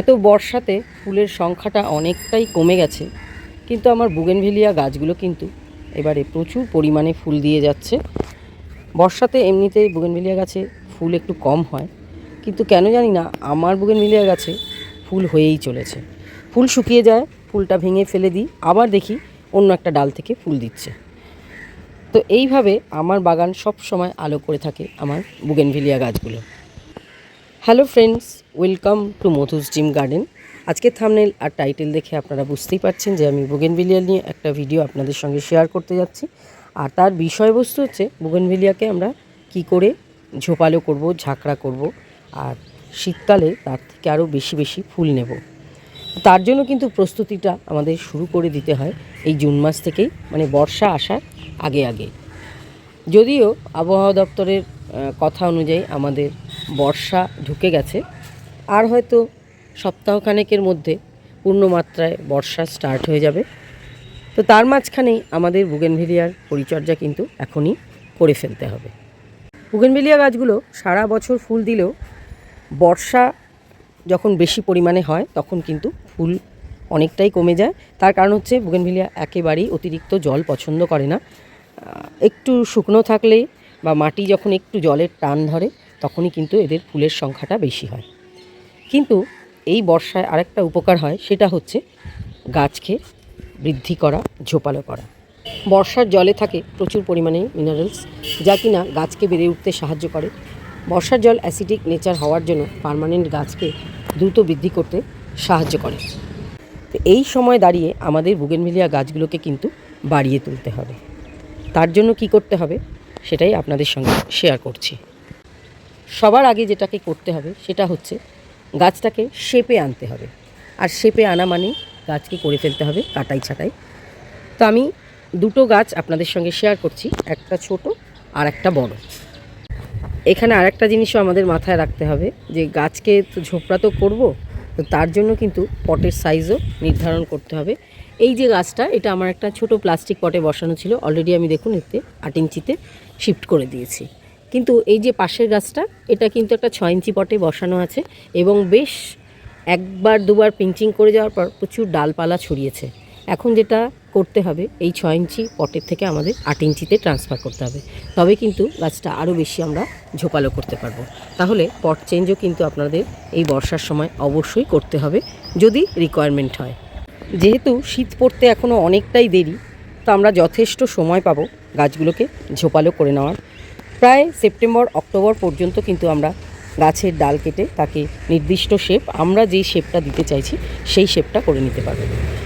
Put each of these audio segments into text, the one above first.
এত বর্ষাতে ফুলের সংখ্যাটা অনেকটাই কমে গেছে, কিন্তু আমার বুগেনভেলিয়া গাছগুলো কিন্তু এবারে প্রচুর পরিমাণে ফুল দিয়ে যাচ্ছে। বর্ষাতে এমনিতেই বুগেনভেলিয়া গাছে ফুল একটু কম হয়, কিন্তু কেন জানি না আমার বুগেনভেলিয়া গাছে ফুল হয়েই চলেছে। ফুল শুকিয়ে যায়, ফুলটা ভেঙে ফেলে দিই, আবার দেখি অন্য একটা ডাল থেকে ফুল দিচ্ছে। তো এইভাবে আমার বাগান সব সময় আলো করে থাকে আমার বুগেনভিলিয়া গাছগুলো। Hello friends, welcome to Madhu's gym garden. আজকে থামনেল আর টাইটেল দেখে আপনারা বুঝতেই পারছেন যে আমি বুগেনভিলিয়া নিয়ে একটা ভিডিও আপনাদের সঙ্গে শেয়ার করতে যাচ্ছি। আর তার বিষয়বস্তু হচ্ছে বুগেনভিলিয়াকে আমরা কি করে ঝোপালো করব, ঝাঁকড়া করব আর শীতকালে তার থেকে আরও বেশি বেশি ফুল নেব। তার জন্য কিন্তু প্রস্তুতিটা আমাদের শুরু করে দিতে হয় এই জুন মাস থেকেই মানে বর্ষা আসার আগে আগে। যদিও আবহাওয়া দপ্তরের কথা অনুযায়ী আমাদের বর্ষা ঢুকে গেছে। আর হয়তো সপ্তাহখানেকের মধ্যে পূর্ণমাত্রায় বর্ষা স্টার্ট হয়ে যাবে। তো তার মাঝখানেই আমাদের বুগেনভেলিয়ার পরিচর্যা কিন্তু এখনই করে ফেলতে হবে। বুগেনভেলিয়া গাছগুলো সারা বছর ফুল দিলেও বর্ষা যখন বেশি পরিমাণে হয়, তখন কিন্তু ফুল অনেকটাই কমে যায়। তার কারণ হচ্ছে বুগেনভিলিয়া একেবারেই অতিরিক্ত জল পছন্দ করে না। একটু শুকনো থাকলে বা মাটি যখন একটু জলের টান ধরে তখনই কিন্তু এদের ফুলের সংখ্যাটা বেশি হয়। কিন্তু এই বর্ষায় আরেকটা উপকার হয়, সেটা হচ্ছে গাছকে বৃদ্ধি করা, ঝোপালো করা। বর্ষার জলে থাকে প্রচুর পরিমাণে মিনারেলস যা কিনা গাছকে বেড়ে উঠতে সাহায্য করে। বর্ষার জল অ্যাসিডিক নেচার হওয়ার জন্য পার্মানেন্ট গাছকে দ্রুত বৃদ্ধি করতে সাহায্য করে। তো এই সময় দাঁড়িয়ে আমাদের বুগেনভিলিয়া গাছগুলোকে কিন্তু বাড়িয়ে তুলতে হবে। তার জন্য কি করতে হবে, সেটাই আপনাদের সঙ্গে শেয়ার করছি। সবার আগে যেটাকে করতে হবে সেটা হচ্ছে গাছটাকে শেপে আনতে হবে। আর শেপে আনা মানে গাছকে করে ফেলতে হবে কাটাই ছাটাই। তো আমি দুটো গাছ আপনাদের সঙ্গে শেয়ার করছি, একটা ছোট আর একটা বড়। এখানে আরেকটা জিনিসও আমাদের মাথায় রাখতে হবে যে গাছকে তো ঝোপড়া তো করব, তো তার জন্য কিন্তু পটের সাইজও নির্ধারণ করতে হবে। এই যে গাছটা, এটা আমার একটা ছোট প্লাস্টিক পটে বসানো ছিল অলরেডি আমি দেখুন এতে আট ইঞ্চিতে শিফট করে দিয়েছি। কিন্তু এই যে পাশের গাছটা, এটা কিন্তু একটা ছয় ইঞ্চি পটে বসানো আছে এবং বেশ একবার, দুবার পিঞ্চিং করে যাওয়ার পর প্রচুর ডালপালা ছড়িয়েছে। এখন যেটা করতে হবে, এই ছয় ইঞ্চি পটের থেকে আমাদের আট ইঞ্চিতে ট্রান্সফার করতে হবে। তবে কিন্তু গাছটা আরও বেশি আমরা ঝোপালো করতে পারব। তাহলে পট চেঞ্জও কিন্তু আপনাদের এই বর্ষার সময় অবশ্যই করতে হবে, যদি রিকোয়ারমেন্ট হয়। যেহেতু শীত পড়তে এখনও অনেকটাই দেরি, তো আমরা যথেষ্ট সময় পাবো গাছগুলোকে ঝোপালো করে নেওয়ার। প্রায় সেপ্টেম্বর, অক্টোবর পর্যন্ত কিন্তু আমরা গাছের ডাল কেটে তাকে নির্দিষ্ট শেপ আমরা যেই শেপটা দিতে চাইছি, সেই শেপটা করে নিতে পারব।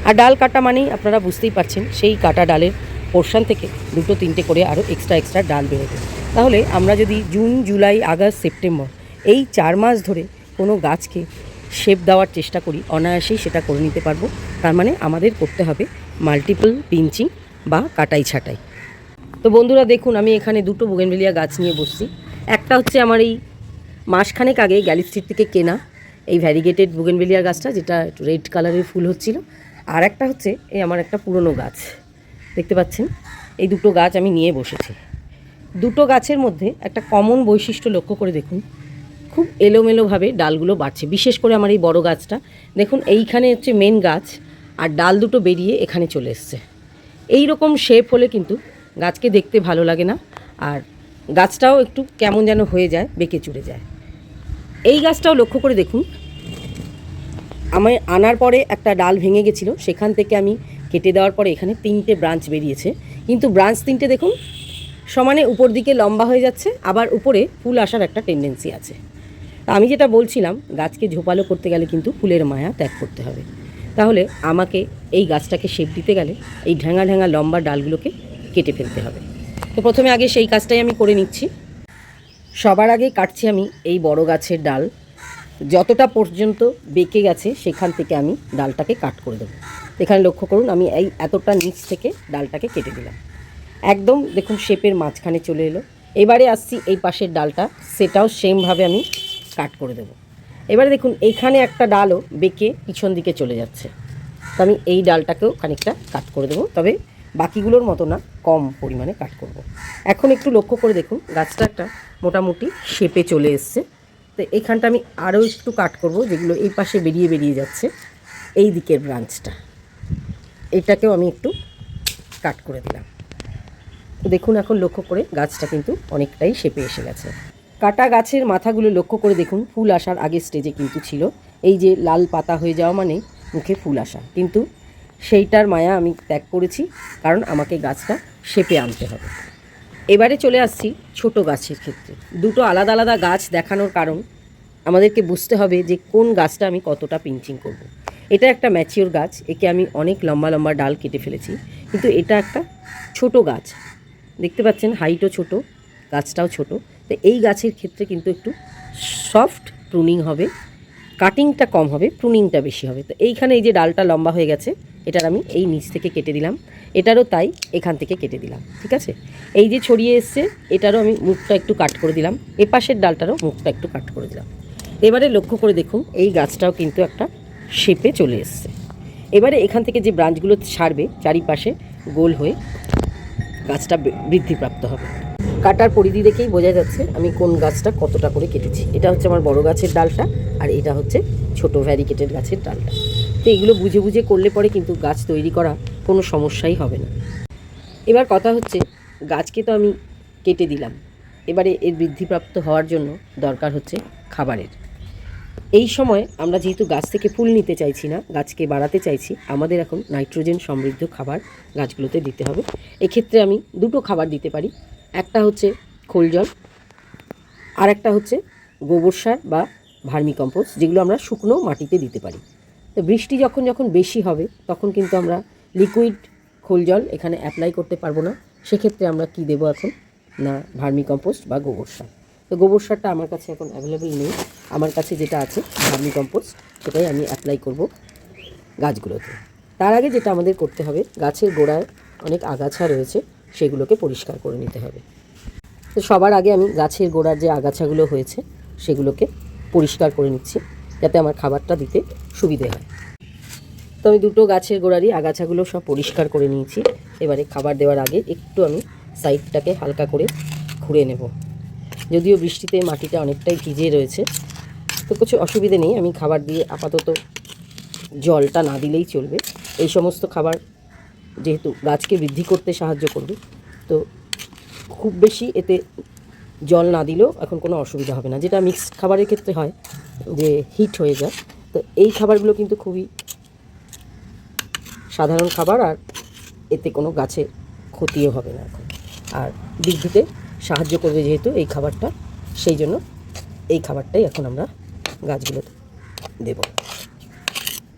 আর ডাল কাটা মানেই আপনারা বুঝতেই পারছেন, সেই কাটা ডালের পোর্শন থেকে দুটো তিনটে করে আরও এক্সট্রা এক্সট্রা ডাল বেরোবে তাহলে আমরা যদি জুন জুলাই আগস্ট সেপ্টেম্বর এই চার মাস ধরে কোনো গাছকে শেপ দেওয়ার চেষ্টা করি, অনায়াসেই সেটা করে নিতে পারব। তার মানে আমাদের করতে হবে মাল্টিপল পিঞ্চিং বা কাটাই ছাটাই তো বন্ধুরা দেখুন, আমি এখানে দুটো বুগেনভেলিয়া গাছ নিয়ে বসছি। একটা হচ্ছে আমার এই মাসখানেক আগে গ্যালি স্ট্রিট থেকে কেনা এই ভ্যারিগেটেড বুগেনভেলিয়ার গাছটা, যেটা রেড কালারের ফুল হচ্ছিল। আর একটা হচ্ছে এই আমার একটা পুরনো গাছ। দেখতে পাচ্ছেন? এই দুটো গাছ আমি নিয়ে বসেছি। দুটো গাছের মধ্যে একটা কমন বৈশিষ্ট্য লক্ষ্য করে দেখুন, খুব এলোমেলোভাবে ডালগুলো বাড়ছে। বিশেষ করে আমার এই বড় গাছটা। দেখুন, এইখানে হচ্ছে মেন গাছ, আর ডাল দুটো বেরিয়ে এখানে চলে এসছে। এই রকম শেপ হলে কিন্তু গাছকে দেখতে ভালো লাগে না। আর গাছটাও একটু কেমন যেন হয়ে যায়, বেঁকে চুড়ে যায়। এই গাছটাও লক্ষ্য করে দেখুন আমার আনার পরে একটা ডাল ভেঙে গেছিল, সেখান থেকে আমি কেটে দেওয়ার পরে এখানে তিনটে ব্রাঞ্চ বেরিয়েছে। কিন্তু ব্রাঞ্চ তিনটে দেখুন, সমানে উপর দিকে লম্বা হয়ে যাচ্ছে, আবার উপরে ফুল আসার একটা টেন্ডেন্সি আছে। তা আমি যেটা বলছিলাম, গাছকে ঝোপালো করতে গেলে কিন্তু ফুলের মায়া ত্যাগ করতে হবে। তাহলে আমাকে এই গাছটাকে শেপ দিতে গেলে এই ঢ্যাঙা ঢ্যাঙা লম্বা ডালগুলোকে কেটে ফেলতে হবে। তো প্রথমে আগে সেই কাজটাই আমি করে নিচ্ছি। সবার আগে কাটছি আমি এই বড় গাছের ডাল। যতটা পর্যন্ত বেঁকে গেছে সেখান থেকে আমি ডালটাকে কাট করে দেবো। এখানে লক্ষ্য করুন, আমি এই এতটা নিচ থেকে ডালটাকে কেটে দিলাম। একদম দেখুন শেপের মাঝখানে চলে এলো। এবারে আসছি এই পাশের ডালটা, সেটাও সেমভাবে আমি কাট করে দেবো। এবারে দেখুন এইখানে একটা ডালও বেঁকে পিছন দিকে চলে যাচ্ছে। তো আমি এই ডালটাকেও খানিকটা কাট করে দেবো। তবে বাকিগুলোর মতো না, কম পরিমাণে কাট করব। এখন একটু লক্ষ্য করে দেখুন, গাছটা একটা মোটামুটি শেপে চলে এসছে। তো এখানটা আমি আরও একটু কাট করব, যেগুলো এই পাশে বেরিয়ে বেরিয়ে যাচ্ছে। এই দিকের ব্রাঞ্চটা এটাকেও আমি একটু কাট করে দিলাম। তো দেখুন এখন লক্ষ্য করে গাছটা কিন্তু অনেকটাই শেপে এসে গেছে। কাটা গাছের মাথাগুলো লক্ষ্য করে দেখুন, ফুল আসার আগের স্টেজে কিন্তু ছিল। এই যে লাল পাতা হয়ে যাওয়া মানে মুখে ফুল আসা। কিন্তু সেইটার মায়া আমি ত্যাগ করেছি, কারণ আমাকে গাছটা শেপে আনতে হবে। এবারে চলে আসছি ছোট গাছের ক্ষেত্রে। দুটো আলাদা আলাদা গাছ দেখানোর কারণ আমাদেরকে বুঝতে হবে যে কোন গাছটা আমি কতটা পিঞ্চিং করব। এটা একটা ম্যাচিওর গাছ, একে আমি অনেক লম্বা লম্বা ডাল কেটে ফেলেছি, কিন্তু এটা একটা ছোট গাছ। দেখতে পাচ্ছেন হাইটও ছোট, গাছটাও ছোট। তো এই গাছের ক্ষেত্রে কিন্তু একটু সফট প্রুনিং হবে কাটিংটা কম হবে প্রুনিংটা বেশি হবে। তো এইখানে এই যে ডালটা লম্বা হয়ে গেছে এটার আমি এই নিচ থেকে কেটে দিলাম। এটারও তাই এখান থেকে কেটে দিলাম, ঠিক আছে? এই যে ছড়িয়ে এসছে, এটারও আমি মুখটা একটু কাট করে দিলাম। এ পাশের ডালটারও মুখটা একটু কাট করে দিলাম। এবারে লক্ষ্য করে দেখুন, এই গাছটাও কিন্তু একটা শেপে চলে এসছে। এবারে এখান থেকে যে ব্রাঞ্চগুলো ছাড়বে, চারিপাশে গোল হয়ে গাছটা বৃদ্ধিপ্রাপ্ত হবে। কাটার পরিধি দেখেই বোঝা যাচ্ছে আমি কোন গাছটা কতটা করে কেটেছি। এটা হচ্ছে আমার বড় গাছের ডালটা, আর এটা হচ্ছে ছোট ভ্যারিকেটেড গাছের ডালটা। তো এগুলো বুঝে বুঝে করলে পরে কিন্তু গাছ তৈরি করা কোনো সমস্যাই হবে না। এবার কথা হচ্ছে, গাছকে তো আমি কেটে দিলাম। এবারে এর বৃদ্ধিপ্রাপ্ত হওয়ার জন্য দরকার হচ্ছে খাবারের। এই সময় আমরা যেহেতু গাছ থেকে ফুল নিতে চাইছি না, গাছকে বাড়াতে চাইছি, আমাদের এখন নাইট্রোজেন সমৃদ্ধ খাবার গাছগুলোতে দিতে হবে। এক্ষেত্রে আমি দুটো খাবার দিতে পারি। একটা হচ্ছে খোল জল আর একটা হচ্ছে গোবর সার বা ভার্মিকম্পোস্ট, যেগুলো আমরা শুকনো মাটিতে দিতে পারি। তো বৃষ্টি যখন যখন বেশি হবে, তখন কিন্তু আমরা লিকুইড খোল জল এখানে অ্যাপ্লাই করতে পারব না। সেক্ষেত্রে আমরা কি দেবো এখন? না ভার্মি কম্পোস্ট বা গোবর সার। তো গোবর সারটা আমার কাছে এখন অ্যাভেলেবেল নেই। আমার কাছে যেটা আছে ভার্মি কম্পোস্ট সেটাই আমি অ্যাপ্লাই করব গাছগুলোতে। তার আগে যেটা আমাদের করতে হবে, গাছের গোড়ায় অনেক আগাছা রয়েছে, সেগুলোকে পরিষ্কার করে নিতে হবে। তো সবার আগে আমি গাছের গোড়ার যে আগাছাগুলো হয়েছে, সেগুলোকে পরিষ্কার করে নিচ্ছি। যাতে আমার খাবারটা দিতে সুবিধে হয়। তো আমি দুটো গাছের গোড়ারই আগাছাগুলো সব পরিষ্কার করে নিয়েছি। এবারে খাবার দেওয়ার আগে একটু আমি সাইডটাকে হালকা করে খুঁড়ে নেব। যদিও বৃষ্টিতে মাটিটা অনেকটাই ভিজে রয়েছে। তো কিছু অসুবিধে নেই, আমি খাবার দিয়ে আপাতত জলটা না দিলেই চলবে। এই সমস্ত খাবার যেহেতু গাছকে বৃদ্ধি করতে সাহায্য করবে, তো খুব বেশি এতে জল না দিলেও এখন কোনো অসুবিধা হবে না। যেটা মিক্সড খাবারের ক্ষেত্রে হয় যে হিট হয়ে যায়। তো এই খাবারগুলো কিন্তু খুবই সাধারণ খাবার আর এতে কোনো গাছে ক্ষতিও হবে না এখন। আর বৃদ্ধিতে সাহায্য করবে যেহেতু এই খাবারটা, সেই জন্য এই খাবারটাই এখন আমরা গাছগুলোতে দেব।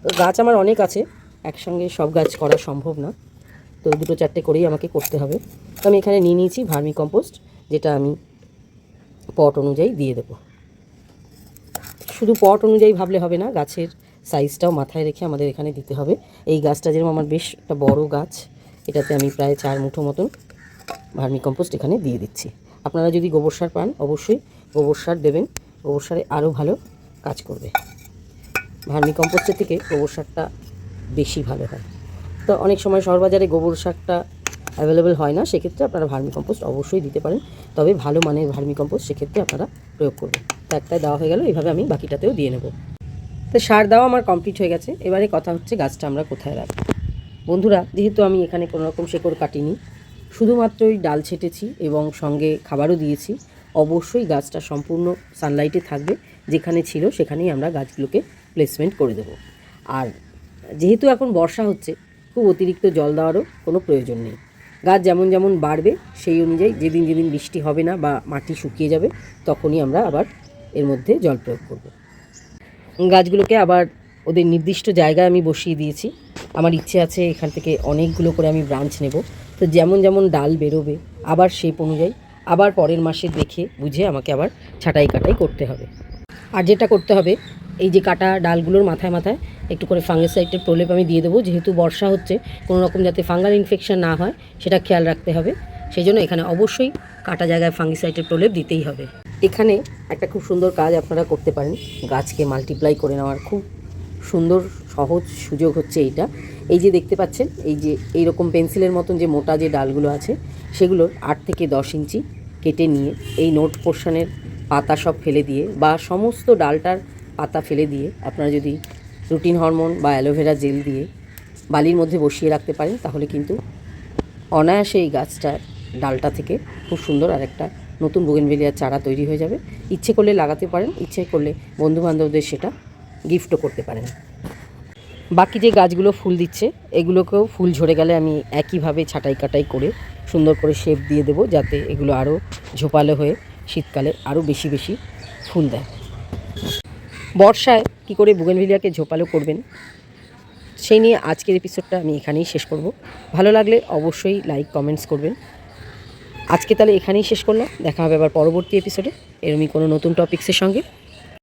তো গাছ আমার অনেক আছে, একসঙ্গে সব গাছ করা সম্ভব না। তো দুটো চারটে করেই আমাকে করতে হবে। তো আমি এখানে নিয়ে নিয়েছি ভার্মি কম্পোস্ট, যেটা আমি পট অনুযায়ী দিয়ে দেবো। শুধু পট অনুযায়ী ভাবলে হবে না, গাছের সাইজটাও মাথায় রেখে আমাদের এখানে দিতে হবে। এই গাছটা যেরকম আমার বেশ একটা বড় গাছ, এটাতে আমি প্রায় চার মুঠো মতন ভার্মি কম্পোস্ট এখানে দিয়ে দিচ্ছি। আপনারা যদি গোবর সার পান, অবশ্যই গোবর সার দেবেন। গোবর সারে আরও ভালো কাজ করবে। ভার্মি কম্পোস্টের থেকে গোবর সারটা বেশি ভালো হয়। তো অনেক সময় শহরবাজারে গোবর সারটা অ্যাভেলেবেল হয় না, সেক্ষেত্রে আপনারা ভার্মি কম্পোস্ট অবশ্যই দিতে পারেন। তবে ভালো মানের ভার্মি কম্পোস্ট সেক্ষেত্রে আপনারা প্রয়োগ করবেন। তো একটাই দেওয়া হয়ে গেল, এইভাবে আমি বাকিটাতেও দিয়ে নেব। তো সার দেওয়া আমার কমপ্লিট হয়ে গেছে। এবারে কথা হচ্ছে গাছটা আমরা কোথায় রাখব। বন্ধুরা, যেহেতু আমি এখানে কোনো রকম শেকড় কাটিনি শুধুমাত্রই ডাল ছেটেছি এবং সঙ্গে খাবারও দিয়েছি, অবশ্যই গাছটা সম্পূর্ণ সানলাইটে থাকবে। যেখানে ছিল সেখানেই আমরা গাছগুলোকে প্লেসমেন্ট করে দেবো। আর যেহেতু এখন বর্ষা হচ্ছে, খুব অতিরিক্ত জল দেওয়ারও কোনো প্রয়োজন নেই। গাছ যেমন যেমন বাড়বে, সেই অনুযায়ী যেদিন যেদিন বৃষ্টি হবে না বা মাটি শুকিয়ে যাবে, তখনই আমরা আবার এর মধ্যে জল প্রয়োগ করব। গাছগুলোকে আবার ওদের নির্দিষ্ট জায়গায় আমি বসিয়ে দিয়েছি। আমার ইচ্ছে আছে এখান থেকে অনেকগুলো করে আমি ব্রাঞ্চ নেব। তো যেমন যেমন ডাল বেরোবে, আবার শেপ অনুযায়ী, আবার পরের মাসে দেখে বুঝে আমাকে আবার ছাঁটাই কাটাই করতে হবে। আর যেটা করতে হবে, এই যে কাটা ডালগুলোর মাথায় মাথায় একটু করে ফাঙ্গিসাইডের প্রলেপ আমি দিয়ে দেবো। যেহেতু বর্ষা হচ্ছে, কোনো রকম যাতে ফাঙ্গাল ইনফেকশন না হয়, সেটা খেয়াল রাখতে হবে। সেই জন্য এখানে অবশ্যই কাটা জায়গায় ফাঙ্গিসাইটের প্রলেপ দিতেই হবে। এখানে একটা খুব সুন্দর কাজ আপনারা করতে পারেন। গাছকে মাল্টিপ্লাই করে নেওয়ার খুব সুন্দর, সহজ সুযোগ হচ্ছে এইটা। এই যে দেখতে পাচ্ছেন, এই যে এই রকম পেন্সিলের মতন যে মোটা যে ডালগুলো আছে, সেগুলোর আট থেকে দশ ইঞ্চি কেটে নিয়ে এই নোট পোর্শনের পাতা সব ফেলে দিয়ে বা সমস্ত ডালটার পাতা ফেলে দিয়ে আপনারা যদি রুটিন হরমোন বা অ্যালোভেরা জেল দিয়ে বালির মধ্যে বসিয়ে রাখতে পারেন, তাহলে কিন্তু অনায়াসে এই গাছটার ডালটা থেকে। খুব সুন্দর আর একটা নতুন বুগেনভেলিয়ার চারা তৈরি হয়ে যাবে। ইচ্ছে করলে লাগাতে পারেন, ইচ্ছে করলে বন্ধুবান্ধবদের সেটা গিফটও করতে পারেন। বাকি যে গাছগুলো ফুল দিচ্ছে, এগুলোকেও ফুল ঝরে গেলে আমি একইভাবে ছাটাই কাটাই করে সুন্দর করে শেপ দিয়ে দেবো, যাতে এগুলো আরও ঝোপালো হয়ে শীতকালে আরও বেশি বেশি ফুল দেয়। বর্ষায় কী করে বুগেনভিলিয়াকে ঝোপালো করবেন, সেই নিয়ে আজকের এপিসোডটা আমি এখানেই শেষ করব। ভালো লাগলে অবশ্যই লাইক কমেন্টস করবেন। আজকে তাহলে এখানেই শেষ করলাম। দেখা হবে আবার পরবর্তী এপিসোডে এরমই কোনো নতুন টপিক্সের সঙ্গে।